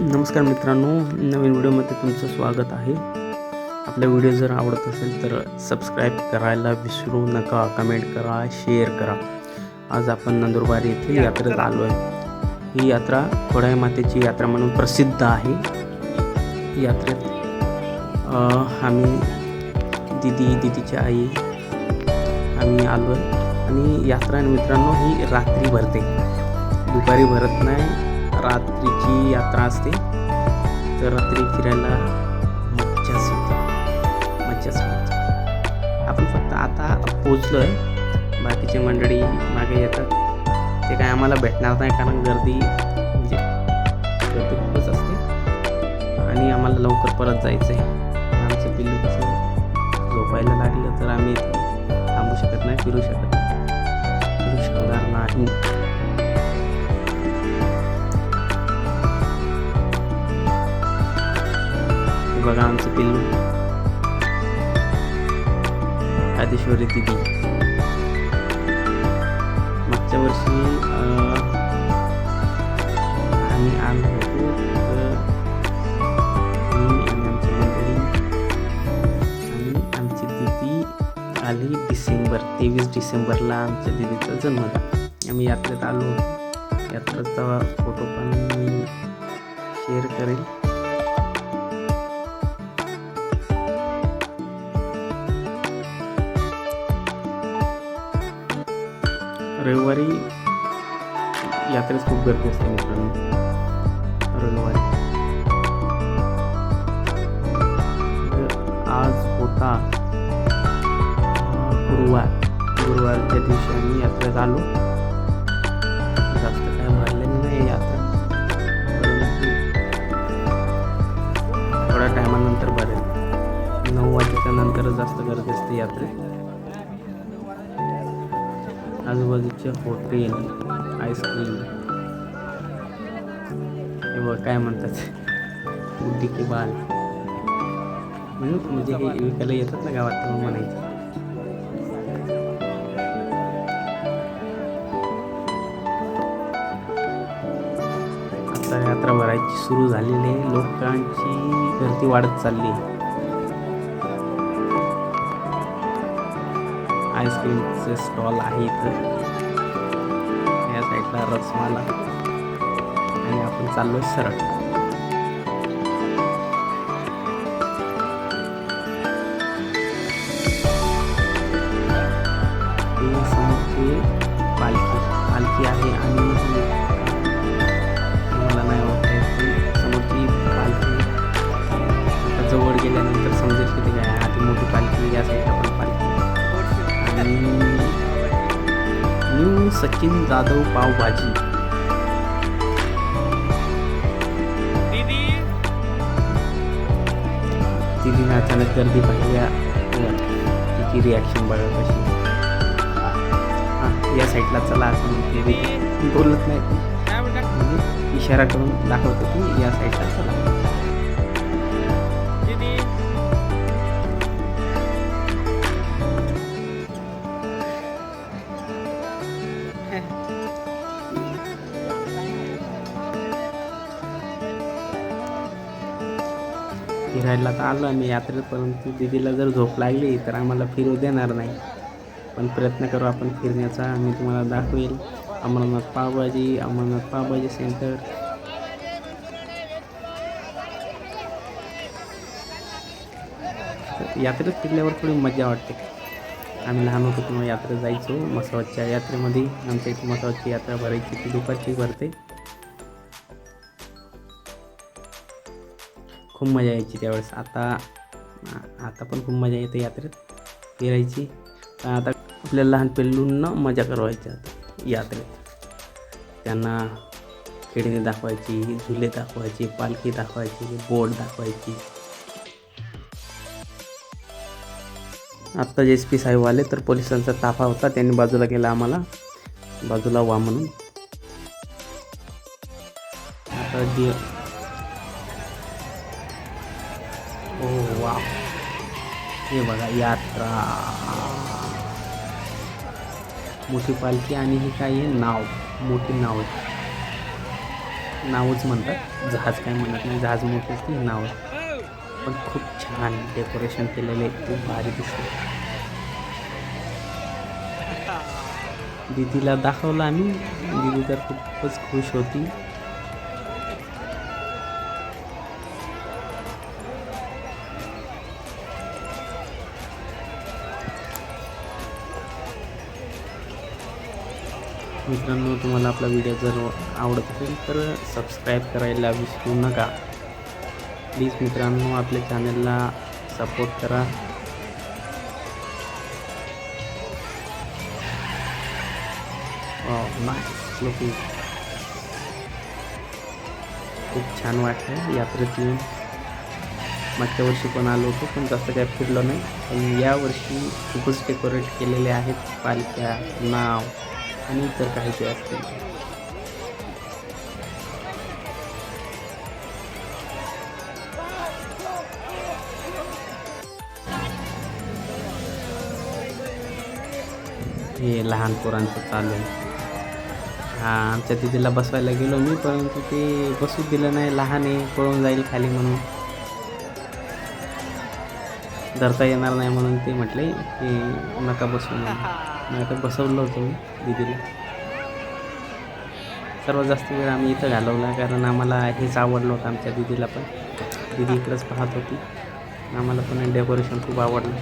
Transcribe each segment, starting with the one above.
नमस्कार मित्रांनो नवीन व्हिडिओमध्ये तुमचं स्वागत आहे. आपला व्हिडिओ जर आवडत असेल तर सबस्क्राईब करायला विसरू नका कमेंट करा शेअर करा. आज आपण नंदुरबार येथील यात्रेत आलो आहे ही यात्रा खोडाई मातेची यात्रा म्हणून प्रसिद्ध आहे. यात्रेत आम्ही दिदी दिदीची आई आम्ही आलो आहे आणि यात्रा मित्रांनो ही रात्री भरते. दुपारी भरत नाही रात्रीची यात्रा असते. तर रात्री फिरायला मज्जाच येते मज्जाच मज्जा. आपण फक्त आता पोचलो आहे बाकीचे मंडळी मागे येतात. ते काय आम्हाला भेटणार नाही कारण गर्दी म्हणजे गर्दी खूपच असते. आणि आम्हाला लवकर परत जायचं आहे आमचं पिल्लू कसं झोपायला लागलं तर आम्ही थांबू शकत नाही फिरू शकत नाही. फिरू शकणार नाही. बघा आमचं पिल्लू. आदिश्वरी दिदी. मागच्या वर्षी आम्ही आलो होतो आणि आमची मंडळी आणि आमची दिदी आली डिसेंबर तेवीस डिसेंबरला आमच्या दिदीचा जन्म झाला. आम्ही यात्रेत आलो. यात्रेचा फोटो पण मी शेअर करेल. रविवारी यात्रेस खूप गर्दी असते मित्रांनो. रविवारी. आज होता गुरुवार. गुरुवारच्या दिवशी आम्ही यात्रेत आलो. जास्त काय भरलेली नाही यात्रा. परंतु थोड्या टायमानंतर भरेल नऊ वाजेच्या नंतरच जास्त गर्दी असते यात्रेत. आजूबाजूचे हॉटेल आईस्क्रीम हे बघ काय म्हणतात. बुद्धी की बाल. म्हणून म्हणजे हे विकायला येतात ना गावात म्हणायचं. आता यात्रा भरायची सुरू झालेली आहे. लोकांची गर्दी वाढत चालली आहे. आईस्क्रीमचे स्टॉल आहे इथं या साईडला रसमाला. आणि आपण चाललो सरळ. पालखी पालखी आहे आणि सचिन जाधव पावभाजी. तिने अचानक गर्दी पाहिल्या तिची रिॲक्शन बघा कशी हां या साईडला चला असं म्हणते. बोलत नाही. म्हणजे इशारा करून दाखवते की या साईडला चला. फिरायला तर आलो आम्ही यात्रेत परंतु दिदीला जर झोप लागली तर आम्हाला फिरू देणार नाही. पण प्रयत्न करू आपण फिरण्याचा. मी तुम्हाला दाखवेल. अमरनाथ पावभाजी अमरनाथ पावभाजी सेंटर यात्रेत फिरल्यावर थोडी मजा वाटते. आम्ही लहान होतो तेव्हा यात्रेत जायचो. मसावतच्या यात्रेमध्ये आमच्या इथे मसावतची यात्रा भरायची ती दुपारची भरते. खूप मजा यायची त्यावेळेस. आता आता पण खूप मजा येते यात्रेत. फिरायची. आता आपल्या लहान पिल्लूंना मजा करवायची आता यात्रेत. त्यांना खेळणी दाखवायची झुले दाखवायची पालखी दाखवायची बोट दाखवायची. आत्ता जे एस पी साहेब आले तर पोलिसांचा ताफा होता. त्यांनी बाजूला केला आम्हाला. बाजूला वा म्हणून. आता जे Oh, ओ वा हे बघा यात्रा. मोठी पालखी आणि हे काय आहे? नाव. मोठी नाव आहे. नावच म्हणतात. जहाज काय म्हणत नाही. जहाज मोठेच ती नाव पण खूप छान डेकोरेशन केलेले खूप भारी दिसते दीदीला दाखवलं आम्ही. दीदी तर खूपच खुश होती. मित्रांनो तुम्हाला आपला व्हिडिओ जर आवडत असेल तर सबस्क्राईब करायला विसरू नका. प्लीज मित्रांनो आपल्या चॅनलला सपोर्ट करा. Oh, नाईस लुकिंग खूप छान वाटलं यात्रेत येऊन मागच्या वर्षी पण आलो होतो पण जास्त काय फिरलो नाही. पण यावर्षी खूपच डेकोरेट केलेले आहेत. पालख्या नाव. आणि इतर काही ते असतील. हे लहान पोरांचं चालू आहे. हा आमच्या दिदीला बसवायला गेलो मी परंतु ते बसू दिलं नाही लहान आहे पळून जाईल खाली म्हणून. धरता येणार नाही म्हणून ते म्हटले की नका बसू म्हणून. नाही तर बसवलं होतं मी दिदीला. सर्वात जास्त वेळ आम्ही इथं घालवला कारण आम्हाला हेच आवडलं होतं आमच्या दिदीला पण. दिदी इकडंच पाहत होती. आम्हाला पण डेकोरेशन खूप आवडलं.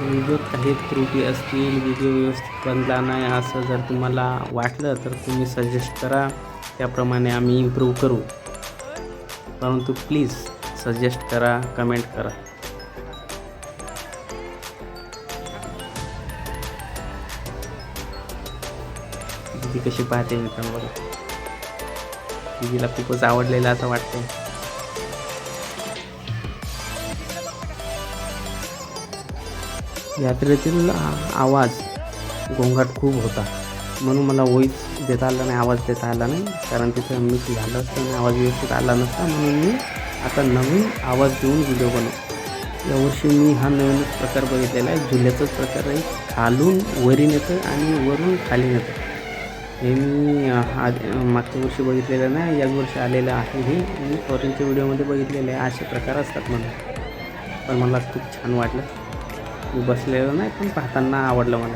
व्हिडिओ काही त्रुटी असतील व्हिडिओ व्यवस्थित बनला नाही असं जर तुम्हाला वाटलं तर तुम्ही सजेस्ट करा. त्याप्रमाणे आम्ही इम्प्रूव्ह करू. परंतु प्लीज सजेस्ट करा कमेंट करा. दिदी कशी पाहते मित्रांनो बघा. दिदीला खूपच आवडलेलं असं वाटतं यात्रेतील आवाज गोंगाट खूप होता. म्हणून मला वॉईस देता आला नाही आवाज देता आला नाही. कारण तिथं मिक्स झालं असतं आणि आवाज व्यवस्थित आला नसता. म्हणून मी आता नवीन आवाज देऊन व्हिडिओ बनव यावर्षी मी हा नवीनच प्रकार बघितलेला आहे. झुल्याचाच प्रकार आहे. खालून वरीन येतं आणि वरून खाली येतं. हे मी हा मागच्या वर्षी बघितलेलं नाही. याच वर्षी आलेलं आहे हे. मी फॉरेनच्या व्हिडिओमध्ये बघितलेले आहे. असे प्रकार असतात म्हणून. पण मला खूप छान वाटलं. मी नाही पण पाहताना आवडलं मला.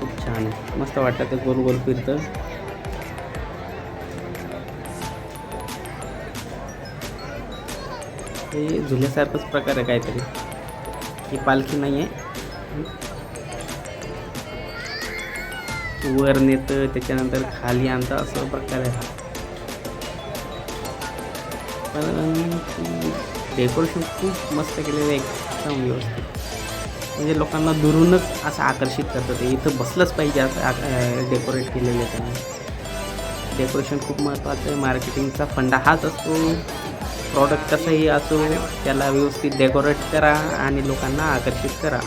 खूप छान आहे. मस्त वाटतं ते गोल गोल फिरतं. हे झुल्यासारखंच प्रकार आहे काहीतरी. ही पालखी नाही आहे वर नेतं त्याच्यानंतर खाली आणतं असं प्रकार आहे हा. पण डेकोरेशन खूप मस्त केलेलं आहे एकदम व्यवस्थित. म्हणजे लोकांना दुरूनच असं आकर्षित करतं ते. इथं बसलंच पाहिजे असं डेकोरेट केलेलं आहे त्यांनी. डेकोरेशन खूप महत्त्वाचं आहे. मार्केटिंगचा फंडा हाच असतो. प्रॉडक्ट कसंही असो त्याला व्यवस्थित डेकोरेट करा आणि लोकांना आकर्षित करा.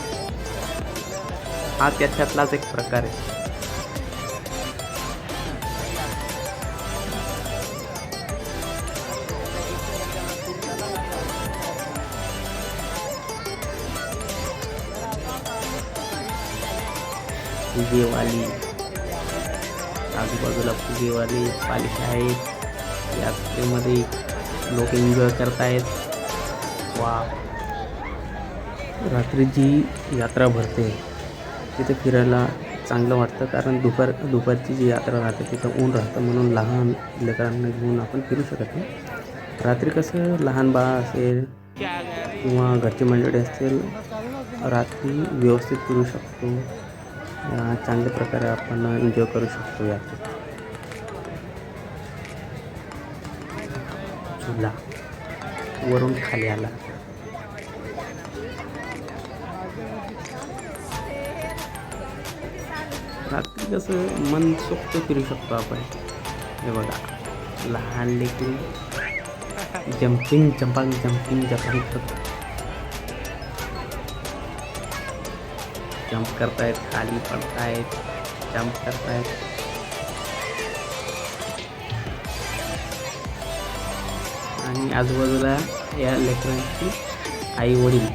हा त्याच्यातलाच एक प्रकार आहे. फुगेवाली. आजूबाजूला फुगेवाले पालिका आहेत. यात्रेमध्ये लोक एन्जॉय करतायत. वा. रात्री जी यात्रा भरते तिथे फिरायला चांगलं वाटतं कारण दुपार दुपारची जी यात्रा राहते तिथं ऊन राहतं म्हणून लहान लेकरांना घेऊन आपण फिरू शकत नाही. रात्री कसं लहान बाळ असेल किंवा घरची मंडळी असतील रात्री व्यवस्थित फिरू शकतो. चांगल्या प्रकारे आपण एन्जॉय करू शकतो यात. झुला वरून खाली आला. रात्री कसं मन सोक्त फिरू शकतो आपण. हे बघा. लहान लेकरी. Jumping जंपांग jumping जंपांग. करतो जंप करतायत खाली पडतायत जंप करतायत. आणि आणि आजूबाजूला या लेकरांची आई वडील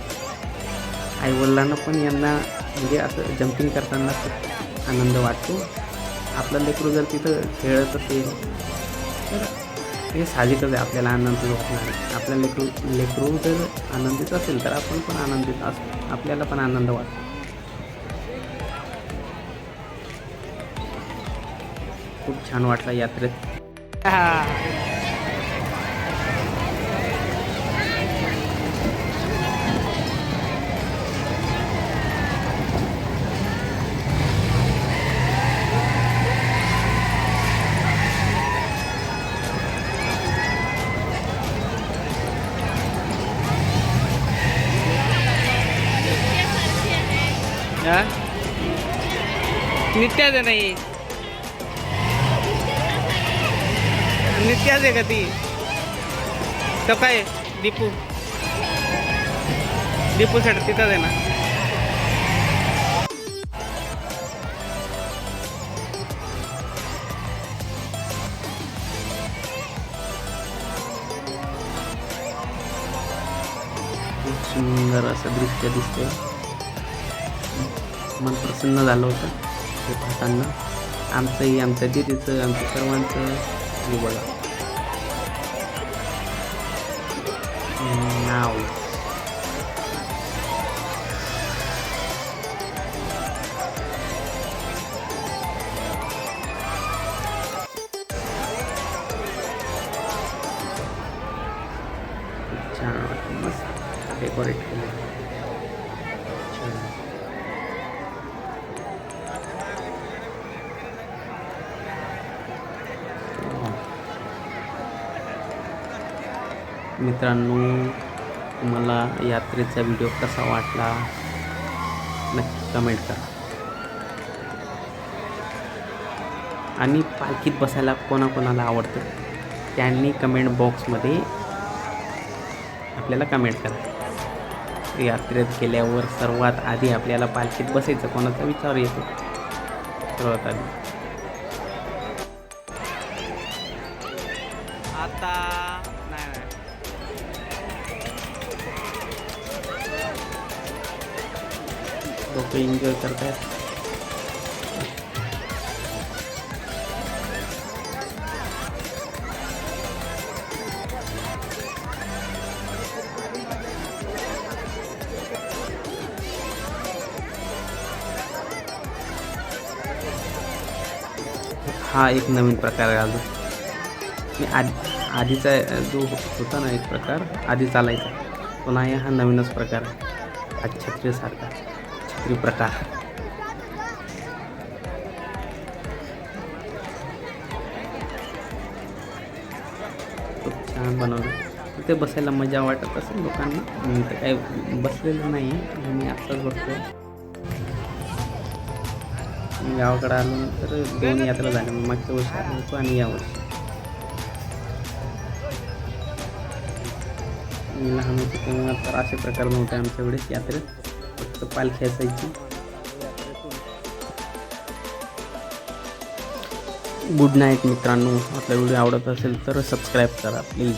आई वडिलांना पण यांना म्हणजे असं जम्पिंग करताना खूप आनंद वाटतो. आपलं लेकरू जर तिथं खेळत असेल तर हे साहजिकच आहे आपल्याला आनंद होणार आपल्या लेकरू लेकरू जर आनंदित असेल तर आपण पण आनंदित असतो. आपल्याला पण आनंद वाटतो. खूप छान वाटलं यात्रेत. नित्याच नाही. नित्याच आहे का ती. तो काय दीपू दीपू. साठी तिथंच आहे ना. खूप सुंदर असं दृश्य दिसतंय. मन प्रसन्न झालं होतं ते पाहताना. आमचंही आमच्या दिदीचं आमच्या सर्वांचं. हे बघा. नाव खूप छान वाटतं मस्त डेकोरेट केलं छान मित्रांनो तुम्हाला यात्रेचा व्हिडिओ कसा वाटला? नक्की कमेंट करा. आणि पालखीत बसायला कोणाकोणाला आवडतं? त्यांनी कमेंट बॉक्समध्ये आपल्याला कमेंट करा. यात्रेत गेल्यावर सर्वात आधी आपल्याला पालखीत बसायचं कोणाचा विचार येतो? सर्वात आधी. आता नाही नाही. लोक एन्जॉय करतायत हा। एक नवीन प्रकार आहे अजून. मी आधी आधीचा जो होता ना एक प्रकार आधी चालायचा. पुन्हा हा नवीनच प्रकार आहे. हा छत्रीसारखा प्रकार. खूप छान बनवलं. तिथे बसायला मजा वाटत असेल लोकांना. मी तर काही बसलेलं नाही. मी आत्ताच बघतो गावाकडे आलो नंतर दोन यात्रा झाल्या. मागच्या वर्षी आलो होतो आणि यावर्षी मी लहान होतो तेव्हा तर असे प्रकार नव्हते आमच्याकडे यात्रेत. पाल पालखी असायची गुड नाईट मित्रांनो. आपला व्हिडिओ आवडत असेल तर सबस्क्राईब करा प्लीज